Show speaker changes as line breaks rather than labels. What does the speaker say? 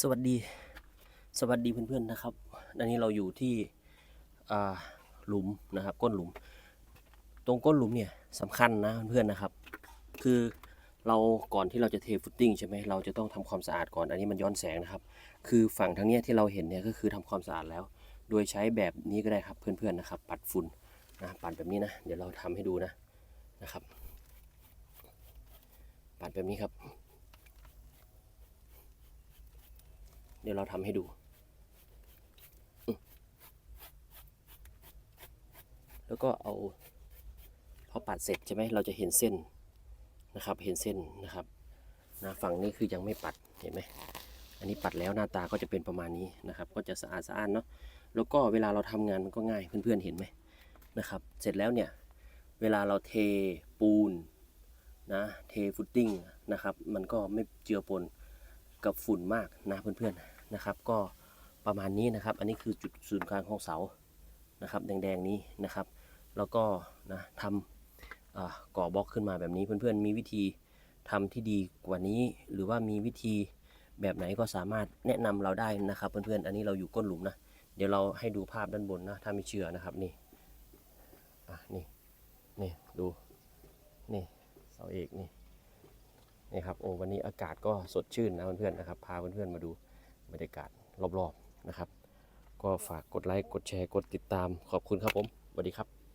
สวัสดี สวัสดีเพื่อนๆนะครับ อันนี้เราอยู่ที่หลุมนะครับ ก้นหลุม ตรงก้นหลุมเนี่ยสำคัญนะเพื่อนๆนะครับ คือเราก่อนที่เราจะเทฟุตติ้งใช่ไหมเราจะต้องทำความสะอาดก่อน อันนี้มันย้อนแสงนะครับ คือฝั่งทางเนี้ยที่เราเห็นเนี่ยก็คือทำความสะอาดแล้ว โดยใช้แบบนี้ก็ได้ครับเพื่อนๆนะครับ ปัดฝุ่นนะปัดแบบนี้นะ เดี๋ยวเราทำให้ดูนะนะครับ ปัดแบบนี้ครับ เดี๋ยวเราทำให้ดู แล้วก็เอาพอปัดเสร็จใช่ไหมเราจะเห็นเส้นนะครับ เห็นเส้นนะครับนะฝั่งนี้คือยังไม่ปัดเห็นไหมอันนี้ปัดแล้วหน้าตาก็จะเป็นประมาณนี้นะครับ ก็จะสะอาดสะอ้านเนาะแล้วก็เวลาเราทำงานมันก็ง่ายเพื่อนๆเห็นไหมนะครับ เสร็จแล้วเนี่ยเวลาเราเทปูนนะเทฟุตติ้งนะครับ มันก็ไม่เจือปนกับฝุ่นมากนะเพื่อนๆ นะครับ ก็ประมาณนี้นะครับ อันนี้คือจุดศูนย์กลางของเสานะครับ แดงๆนี้นะครับ แล้วก็นะทำก่อบล็อกขึ้นมาแบบนี้เพื่อนๆมีวิธีทำที่ดีกว่านี้ หรือว่ามีวิธีแบบไหนก็สามารถแนะนำเราได้นะครับ เพื่อนๆอันนี้เราอยู่ก้นหลุมนะเดี๋ยวเราให้ดูภาพด้านบนนะถ้าไม่เชื่อนะครับนี่อะนี่นี่ดูนี่เสาเอกนี่นี่ครับโอ้วันนี้อากาศก็สดชื่นนะเพื่อนๆนะครับพาเพื่อนๆมาดู บรรยากาศรอบๆนะครับ ก็ฝากกดไลค์กดแชร์กดติดตามขอบคุณครับผมสวัสดีครับ